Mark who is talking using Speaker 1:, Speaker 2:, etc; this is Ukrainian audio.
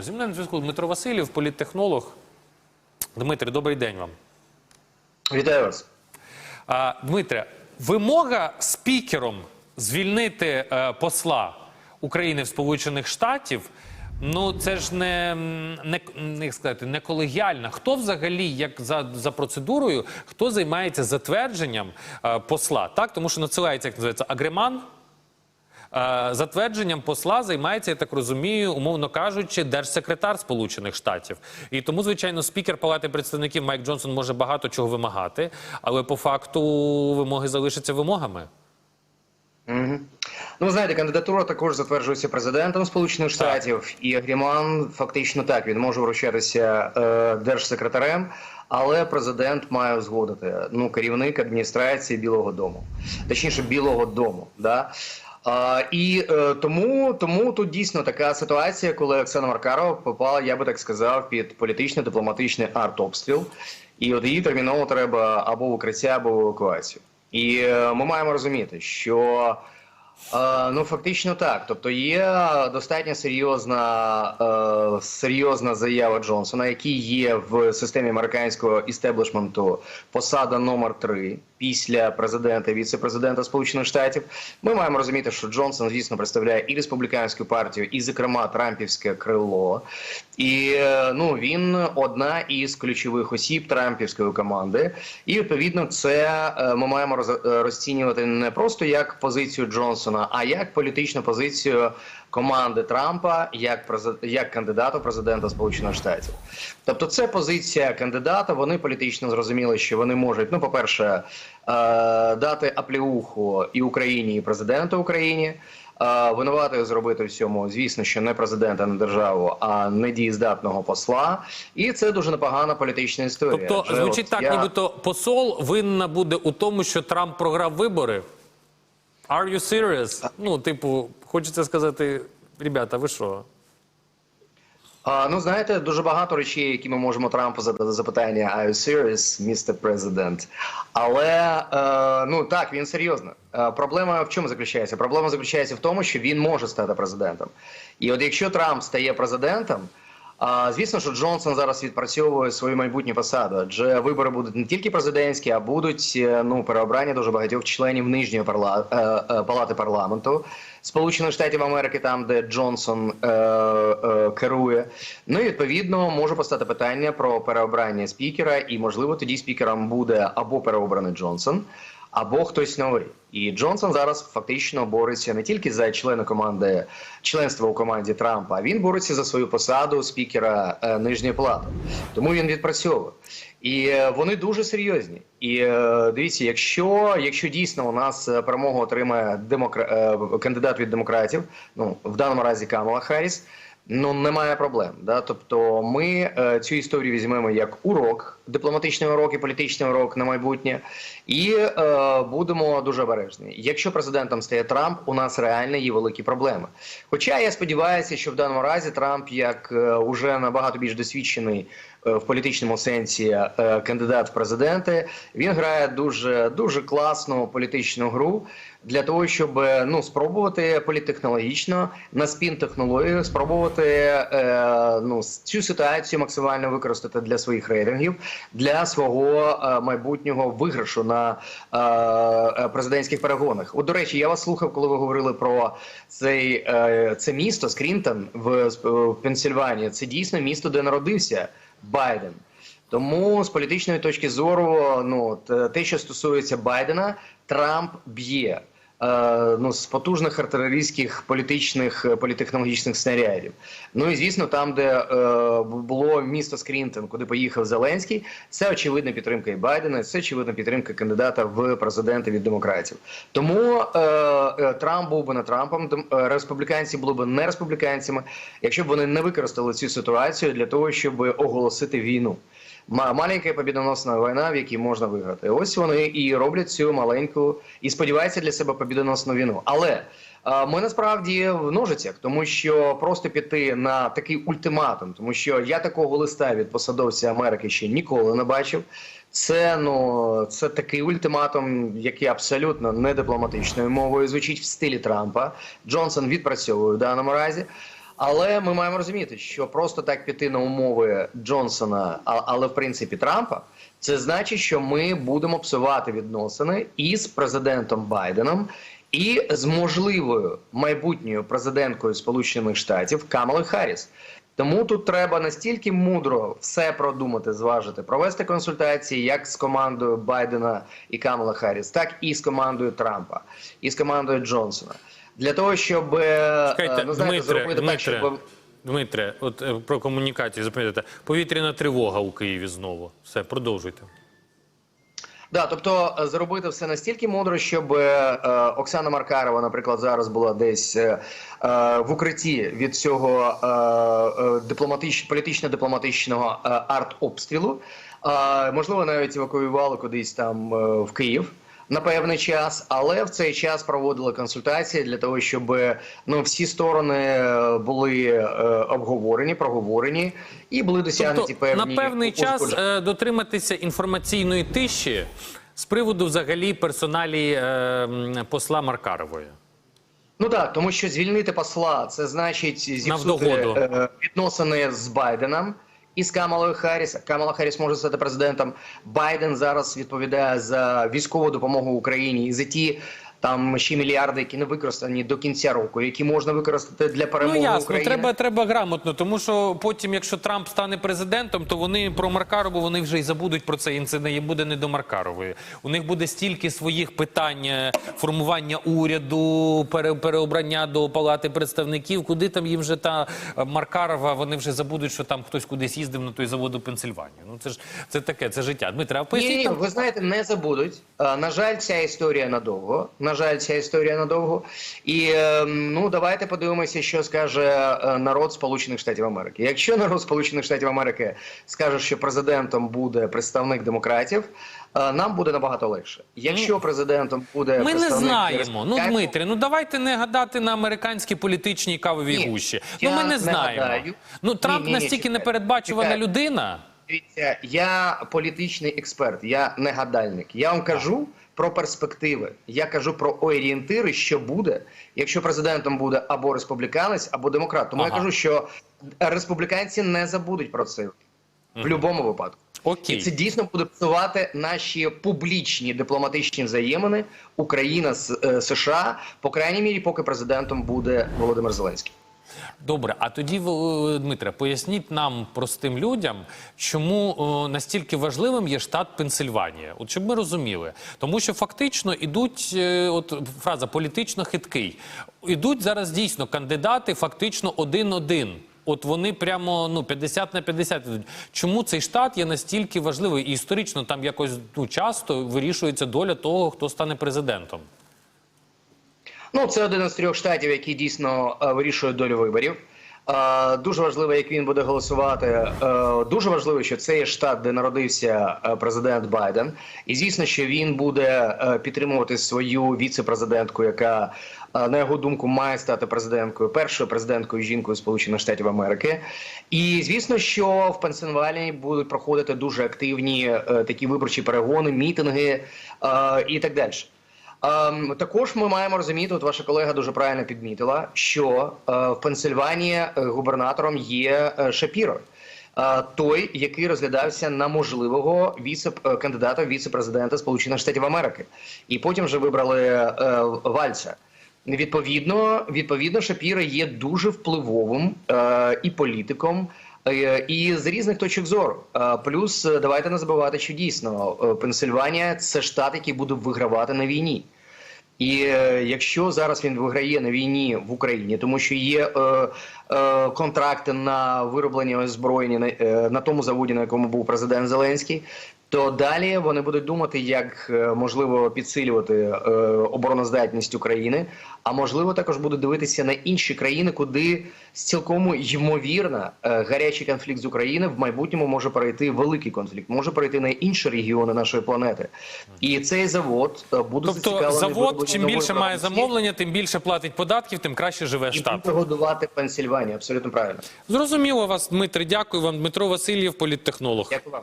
Speaker 1: Зі мною на зв'язку Дмитро Васильєв, політтехнолог. Дмитре, добрий день вам.
Speaker 2: Вітаю вас.
Speaker 1: Дмитре, вимога спікером звільнити е, посла України в Сполучених Штатів. Ну, це ж не, не, не, як сказати, не колегіальна. Хто взагалі, як за, за процедурою, хто займається затвердженням е, посла? Так, тому що надсилається, як називається, агреман. Е, Затвердженням посла займається, я так розумію, умовно кажучи, держсекретар Сполучених Штатів. І тому, звичайно, спікер Палати представників Майк Джонсон може багато чого вимагати, але по факту вимоги залишаться вимогами.
Speaker 2: Угу. Ну, ви знаєте, кандидатура також затверджується президентом Сполучених Штатів, і Агріман фактично так він може вручатися е, держсекретарем, але президент має узгодити ну керівник адміністрації Білого Дому, точніше Білого Дому. Да? А, і е, тому, тому тут дійсно така ситуація, коли Оксана Маркарова попала, я би так сказав, під політично-дипломатичний артобстріл, і от її терміново треба або в укриття, або в евакуацію. І е, ми маємо розуміти, що е, ну фактично так. Тобто є достатньо серйозна, е, серйозна заява Джонсона, який є в системі американського істеблішменту посада номер 3 після президента віце-президента Сполучених Штатів. Ми маємо розуміти, що Джонсон, звісно, представляє і республіканську партію, і, зокрема, Трампівське крило. І е, ну він одна із ключових осіб Трампівської команди. І відповідно, це е, ми маємо е, розцінювати не просто як позицію Джонсона, а як політичну позицію команди Трампа як як кандидата президента Сполучених Штатів. Тобто, це позиція кандидата. Вони політично зрозуміли, що вони можуть, ну, по-перше, е, дати апліуху і Україні, і президенту Україні. Е, Винуватою зробити всьому, звісно, що не президента, не державу, а недієздатного посла, і це дуже непогана політична історія.
Speaker 1: Тобто,
Speaker 2: Адже
Speaker 1: звучить
Speaker 2: от
Speaker 1: так,
Speaker 2: я-
Speaker 1: нібито посол винна буде у тому, що Трамп програв вибори. Are you serious? Ну, типу, хочеться сказати, ребята, ви що?
Speaker 2: А, ну, знаєте, дуже багато речей, які ми можемо Трампу задати запитання «Are you serious, Mr. President?» Але е, ну так, він серйозно. Е, проблема в чому заключається? Проблема заключається в тому, що він може стати президентом. І от якщо Трамп стає президентом, звісно, що Джонсон зараз відпрацьовує свою майбутню посаду, адже вибори будуть не тільки президентські, а будуть е, ну переобрання дуже багатьох членів нижньої парла... е, е, палати парламенту Сполучених Штатів Америки, там де Джонсон е, е, керує. Ну і відповідно може постати питання про переобрання спікера, і можливо тоді спікером буде або переобраний Джонсон. Або хтось новий, і Джонсон зараз фактично бореться не тільки за члени команди, членство у команді Трампа, а він бореться за свою посаду спікера е, нижньої палати. Тому він відпрацьовує. І е, вони дуже серйозні. І е, дивіться, якщо, якщо дійсно у нас е, перемогу отримає демокра... е, кандидат від демократів, ну в даному разі Камала Харріс, Ну немає проблем. Да? Тобто, ми е, цю історію візьмемо як урок, дипломатичний урок і політичний урок на майбутнє, і е, будемо дуже обережні. Якщо президентом стає Трамп, у нас реально є великі проблеми. Хоча я сподіваюся, що в даному разі Трамп, як е, уже набагато більш досвідчений е, в політичному сенсі е, кандидат в президенти, він грає дуже дуже класну політичну гру для того, щоб е, ну спробувати політтехнологічно на спін технологію спробувати е, ну цю ситуацію максимально використати для своїх рейтингів, для свого е, майбутнього виграшу на е, е, президентських перегонах. От до речі, я вас слухав, коли ви говорили про цей е, це місто Скрінтон в, в Пенсільванії. Це дійсно місто, де народився Байден. Тому з політичної точки зору, ну те- те, що стосується Байдена, Трамп б'є е, ну з потужних артилерійських політичних е, політехнологічних снарядів. Ну і звісно, там, де е, було місто Скрінтон, куди поїхав Зеленський, це очевидна підтримка і Байдена, це очевидна підтримка кандидата в президенти від демократів. Тому е, е, Трамп був би не Трампом, е, республіканці були б не республіканцями, якщо б вони не використали цю ситуацію для того, щоб оголосити війну. Ма- Маленька побідоносна війна, в якій можна виграти. Ось вони і роблять цю маленьку і сподіваються для себе побідоносну війну. Але ми насправді в ножицях, тому що просто піти на такий ультиматум, тому що я такого листа від посадовця Америки ще ніколи не бачив. Це ну це такий ультиматум, який абсолютно не дипломатичною мовою звучить в стилі Трампа. Джонсон відпрацьовує в даному разі. Але ми маємо розуміти, що просто так піти на умови Джонсона, але в принципі Трампа, це значить, що ми будемо псувати відносини із президентом Байденом і з можливою майбутньою президенткою Сполучених Штатів Камалою Харріс. Тому тут треба настільки мудро все продумати, зважити, провести консультації як з командою Байдена і Камала Харріс, так і з командою Трампа, і з командою Джонсона. Для того, щоб е,
Speaker 1: Чекайте,
Speaker 2: ну, знаєте,
Speaker 1: Дмитре,
Speaker 2: зробити так,
Speaker 1: Дмитре,
Speaker 2: щоб
Speaker 1: Дмитре, от е, про комунікацію запам'ятайте. Повітряна тривога у Києві знову. Все, продовжуйте.
Speaker 2: Да, тобто е, зробити все настільки мудро, щоб е, е, Оксана Маркарова, наприклад, зараз була десь е, е, в укритті від цього е, е, дипломатич, політично-дипломатичного е, артобстрілу. Е, можливо, навіть евакуювали кудись там е, в Київ. На певний час, але в цей час проводили консультації для того, щоб ну всі сторони е, були е, обговорені, проговорені і були досягнуті
Speaker 1: Тобто
Speaker 2: певні
Speaker 1: на певний час е, дотриматися інформаційної тиші з приводу взагалі персоналі е, посла Маркарової.
Speaker 2: Ну так, тому що звільнити посла це значить зіпсути е, відносини з Байденом і з Камалою Харріс. Камала Харріс може стати президентом. Байден зараз відповідає за військову допомогу Україні і за ті там ще мільярди, які не використані до кінця року, які можна використати для перемоги
Speaker 1: Ну ясно,
Speaker 2: України.
Speaker 1: треба, треба грамотно, тому що потім, якщо Трамп стане президентом, то вони про Маркарову вони вже й забудуть про це. І це не буде не до Маркарової. У них буде стільки своїх питань е, формування уряду, пере, переобрання до палати представників. Куди там їм вже та е, Маркарова? Вони вже забудуть, що там хтось кудись їздив на той завод у Пенсильванію. Ну це ж це таке, це життя. Дмитре, а поясніть
Speaker 2: ні,
Speaker 1: нам.
Speaker 2: ви знаєте, не забудуть. Е, На жаль, ця історія надовго. На жаль, ця історія надовго. І е, ну давайте подивимося, що скаже е, народ Сполучених Штатів Америки. Якщо народ Сполучених Штатів Америки скаже, що президентом буде представник демократів, е, нам буде набагато легше. Якщо президентом буде
Speaker 1: Ми не знаємо. Ну, Дмитре, ну давайте не гадати на американські політичні кавові гущі. Ну ми не знаємо.
Speaker 2: гадаю.
Speaker 1: Ну Трамп
Speaker 2: ні, ні,
Speaker 1: настільки
Speaker 2: чекайте,
Speaker 1: непередбачувана людина.
Speaker 2: Дивіться, я політичний експерт, я не гадальник. Я вам кажу про перспективи. Я кажу про орієнтири, що буде, якщо президентом буде або республіканець, або демократ. Тому я кажу, що республіканці не забудуть про це в будь-якому випадку.
Speaker 1: Окей.
Speaker 2: І це дійсно буде псувати наші публічні дипломатичні взаємини Україна з е, США, по крайній мірі, поки президентом буде Володимир Зеленський.
Speaker 1: Добре, а тоді, в- Дмитре, поясніть нам, простим людям, чому настільки важливим є штат Пенсильванія. От щоб ми розуміли. Тому що фактично ідуть, е, от фраза політично хиткий. Ідуть зараз дійсно кандидати фактично один-один. От вони прямо ну 50 на 50 ідуть. Чому цей штат є настільки важливий? І історично там якось ну, часто вирішується доля того, хто стане президентом.
Speaker 2: Ну, це один із трьох штатів, який дійсно е, вирішує долю виборів. Е, Дуже важливо, як він буде голосувати. Е, Дуже важливо, що це є штат, де народився президент Байден, і звісно, що він буде підтримувати свою віце-президентку, яка на його думку має стати президенткою, першою президенткою жінкою Сполучених Штатів Америки. І звісно, що в Пенсильванії будуть проходити дуже активні такі виборчі перегони, мітинги і так далі. Ем, також ми маємо розуміти, от ваша колега дуже правильно підмітила, що е, в Пенсильванії е, губернатором є е, Шапіро, е, той, який розглядався на можливого віце е, кандидата в віце-президента Сполучених Штатів Америки, і потім вже вибрали е, Вальця. Відповідно, відповідно, Шапіро є дуже впливовим е, і політиком. І з різних точок зору, плюс давайте не забувати, що дійсно Пенсильванія це штат, який буде вигравати на війні. І е, якщо зараз він виграє на війні в Україні, тому що є е, е, контракти на вироблення озброєння на, е, на тому заводі, на якому був президент Зеленський, то далі вони будуть думати, як е, можливо підсилювати е, обороноздатність України, а можливо також будуть дивитися на інші країни, куди цілком ймовірно е, гарячий конфлікт з України в майбутньому може перейти великий конфлікт, може перейти на інші регіони нашої планети. І цей завод буде
Speaker 1: Тобто завод, чим більше має замовлення, тим більше платить податків, тим краще живе
Speaker 2: і
Speaker 1: штат.
Speaker 2: буде годувати Пенсильванію. Абсолютно правильно.
Speaker 1: Зрозуміло вас, Дмитре. Дякую вам. Дмитро Васильєв, політтехнолог.
Speaker 2: Дякую вам.